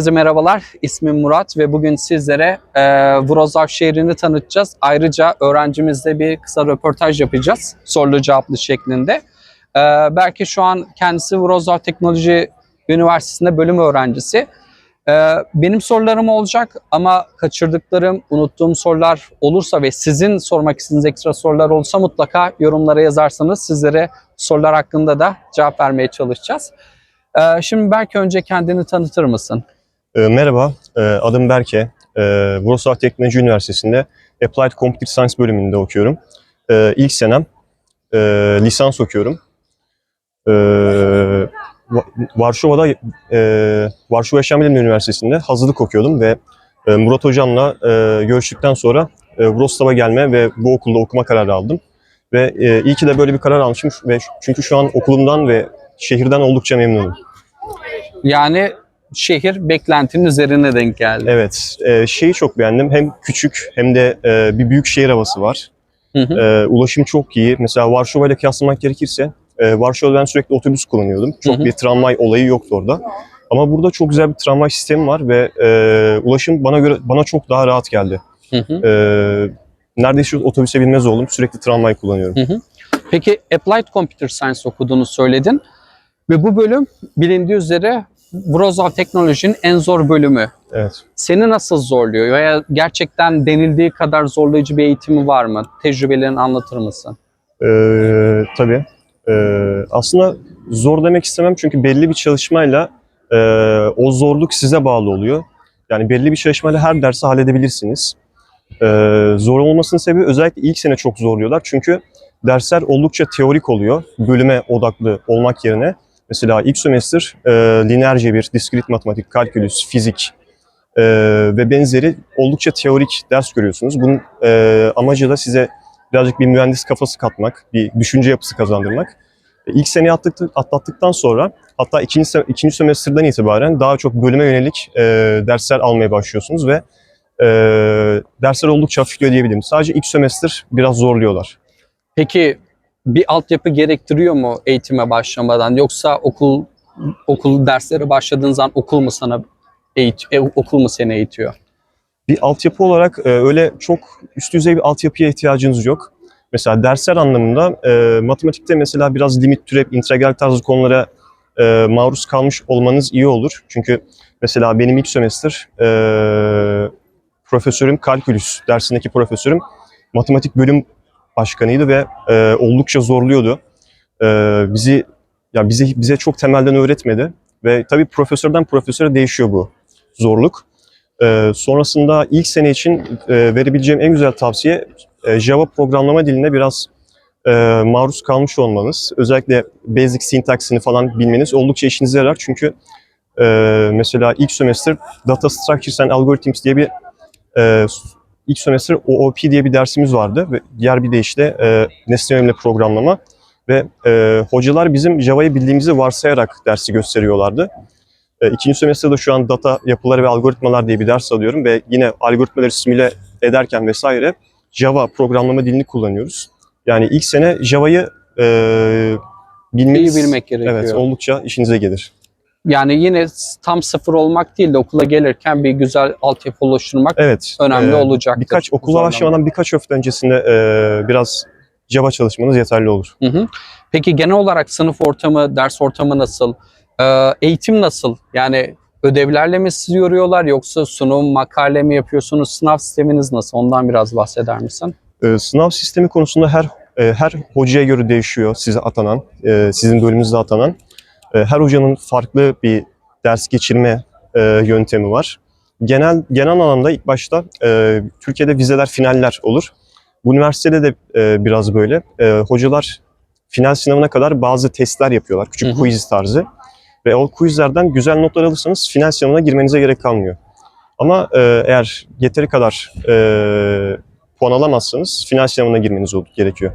Herkese merhabalar. İsmim Murat ve bugün sizlere e, Wrocław şehrini tanıtacağız. Ayrıca öğrencimizle bir kısa röportaj yapacağız. Sorulu cevaplı şeklinde. E, belki şu an kendisi Wrocław Teknoloji Üniversitesi'nde bölüm öğrencisi. E, benim sorularım olacak ama kaçırdıklarım, unuttuğum sorular olursa ve sizin sormak istediğiniz ekstra sorular olursa mutlaka yorumlara yazarsanız sizlere sorular hakkında da cevap vermeye çalışacağız. E, şimdi belki önce kendini tanıtır mısın? E, Merhaba, e, adım Berke. E, Wrocław Teknoloji Üniversitesi'nde Applied Computer Science bölümünde okuyorum. E, İlk senem lisans okuyorum. Va- Varşova'da, Varşova Yaşam Bilimleri Üniversitesi'nde hazırlık okuyordum ve Murat Hocam'la e, görüştükten sonra e, gelme ve bu okulda okuma kararı aldım. Ve iyi ki de böyle bir karar almışım ve çünkü şu an okulumdan ve şehirden oldukça memnunum. Yani şehir beklentinin üzerine denk geldi. Evet, e, şeyi çok beğendim. Hem küçük hem de e, bir büyük şehir havası var. Hı hı. E, ulaşım çok iyi. Mesela Varşova ile kıyaslamak gerekirse, e, Varşova'da ben sürekli otobüs kullanıyordum. Çok Hı hı. bir tramvay olayı yoktu orada. Ama burada çok güzel bir tramvay sistemi var ve e, ulaşım bana göre bana çok daha rahat geldi. Hı hı. E, neredeyse otobüse binmez oldum. Sürekli tramvay kullanıyorum. Peki Applied Computer Science okuduğunu söyledin ve bu bölüm bilindiği üzere Wrocław Teknoloji'nin en zor bölümü. Evet. Seni nasıl zorluyor veya gerçekten denildiği kadar zorlayıcı bir eğitimi var mı? Tecrübelerini anlatır mısın? E, tabii. E, aslında zor demek istemem çünkü belli bir çalışmayla e, o zorluk size bağlı oluyor. Yani belli bir çalışmayla her dersi halledebilirsiniz. E, zor olmasının sebebi özellikle ilk sene çok zorluyorlar. Çünkü dersler oldukça teorik oluyor. Bölüme odaklı olmak yerine. Mesela ilk sömestr e, lineer cebir, diskrit matematik, kalkülüs, fizik e, ve benzeri oldukça teorik ders görüyorsunuz. Bunun e, amacı da size birazcık bir mühendis kafası katmak, bir düşünce yapısı kazandırmak. E, İlk seneyi atlattık, atlattıktan sonra hatta ikinci, ikinci sömestrden itibaren daha çok bölüme yönelik e, dersler almaya başlıyorsunuz ve e, dersler oldukça hafifliyor diyebilirim. Sadece ilk sömestr biraz zorluyorlar. Peki bir altyapı gerektiriyor mu eğitime başlamadan yoksa okul okul dersleri başladığın zaman okul mu sana eğit e, okul mu seni eğitiyor? Bir altyapı olarak e, öyle çok üst düzey bir altyapıya ihtiyacınız yok. Mesela dersler anlamında e, matematikte mesela biraz limit türev, integral tarzı konulara e, maruz kalmış olmanız iyi olur. Çünkü mesela benim ilk sömestr e, profesörüm kalkülüs dersindeki profesörüm matematik bölüm başkanıydı ve e, oldukça zorluyordu. E, bizi ya bize bize çok temelden öğretmedi ve tabii profesörden profesöre değişiyor bu zorluk. Ee, sonrasında ilk sene için e, verebileceğim en güzel tavsiye e, Java programlama diline biraz e, maruz kalmış olmanız. Özellikle basic syntax'ini falan bilmeniz oldukça işinize yarar. Çünkü e, mesela ilk sömestr Data Structures and Algorithms diye bir e, ilk sömestr OOP diye bir dersimiz vardı. Ve diğer bir deyişle e, nesne yönelimli programlama. Ve e, hocalar bizim Java'yı bildiğimizi varsayarak dersi gösteriyorlardı. E, İkinci semestrde şu an data yapıları ve algoritmalar diye bir ders alıyorum ve yine algoritmaları simüle ederken vesaire Java programlama dilini kullanıyoruz. Yani ilk sene Java'yı e, İyi bilmek gerekiyor. evet, oldukça işinize gelir. Yani yine tam sıfır olmak değil de okula gelirken bir güzel altyapı oluşturmak Evet. önemli e, olacaktır. Birkaç okula başlamadan birkaç hafta öncesinde e, biraz Java çalışmanız yeterli olur. Hı hı. Peki genel olarak sınıf ortamı, ders ortamı nasıl? Ee, eğitim nasıl? Yani ödevlerle mi sizi yoruyorlar yoksa sunum, makale mi yapıyorsunuz? Sınav sisteminiz nasıl? Ondan biraz bahseder misin? E, sınav sistemi konusunda her e, her hocaya göre değişiyor size atanan, e, sizin bölümünüzde atanan. E, her hocanın farklı bir ders geçirme e, yöntemi var. Genel genel anlamda ilk başta e, Türkiye'de vizeler, finaller olur. Bu üniversitede de biraz böyle. Hocalar final sınavına kadar bazı testler yapıyorlar. Küçük Hı hı. quiz tarzı. Ve o quizlerden güzel notlar alırsanız final sınavına girmenize gerek kalmıyor. Ama eğer yeteri kadar e, puan alamazsanız final sınavına girmeniz gerekiyor.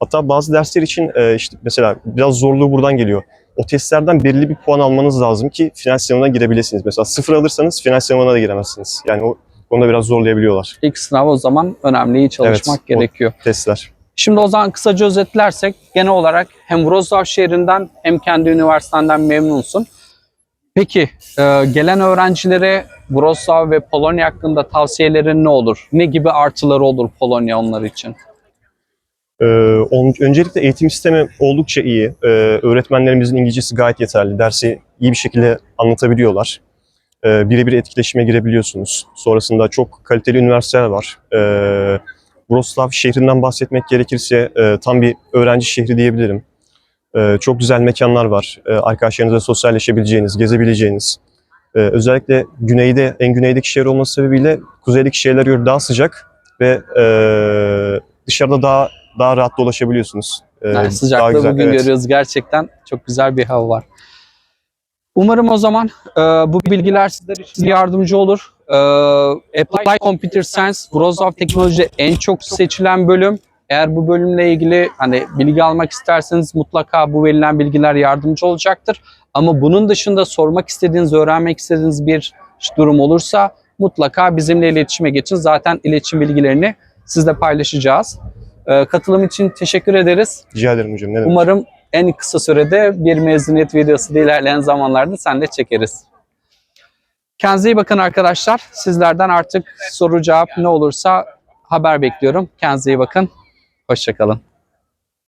Hatta bazı dersler için e, işte mesela biraz zorluğu buradan geliyor. O testlerden belirli bir puan almanız lazım ki final sınavına girebilirsiniz. Mesela sıfır alırsanız final sınavına da giremezsiniz. Yani o onu da biraz zorlayabiliyorlar İlk sınav o zaman önemli iyi çalışmak Evet, gerekiyor. testler. Şimdi o zaman kısaca özetlersek genel olarak hem Wrocław şehrinden hem kendi üniversitenden memnunsun. Peki e, gelen öğrencilere Wrocław ve Polonya hakkında tavsiyelerin ne olur? Ne gibi artıları olur Polonya onlar için? Ee, öncelikle eğitim sistemi oldukça iyi. Ee, öğretmenlerimizin İngilizcesi gayet yeterli. Dersi iyi bir şekilde anlatabiliyorlar. Ee, birebir etkileşime girebiliyorsunuz. Sonrasında çok kaliteli üniversiteler var. Ee, Wrocław şehrinden bahsetmek gerekirse e, tam bir öğrenci şehri diyebilirim. Çok güzel mekanlar var. Arkadaşlarınızla sosyalleşebileceğiniz, gezebileceğiniz. Özellikle güneyde, en güneydeki şehir olması sebebiyle kuzeydeki şehirler göre daha sıcak ve e, dışarıda daha daha rahat dolaşabiliyorsunuz. Ee, Yani daha sıcaklığı güzel, bugün evet. görüyoruz gerçekten çok güzel bir hava var. Umarım o zaman e, bu bilgiler sizler için yardımcı olur. E, Applied Computer Science, Wrocław Teknoloji en çok seçilen bölüm. Eğer bu bölümle ilgili hani bilgi almak isterseniz mutlaka bu verilen bilgiler yardımcı olacaktır. Ama bunun dışında sormak istediğiniz, öğrenmek istediğiniz bir durum olursa mutlaka bizimle iletişime geçin. Zaten iletişim bilgilerini sizle paylaşacağız. E, katılım için teşekkür ederiz. Rica ederim hocam. Ne demek. Umarım en kısa sürede bir mezuniyet videosu da ilerleyen zamanlarda sen de çekeriz. Kendinize iyi bakın arkadaşlar. Sizlerden artık soru cevap ne olursa haber bekliyorum. Kendinize iyi bakın. Hoşçakalın.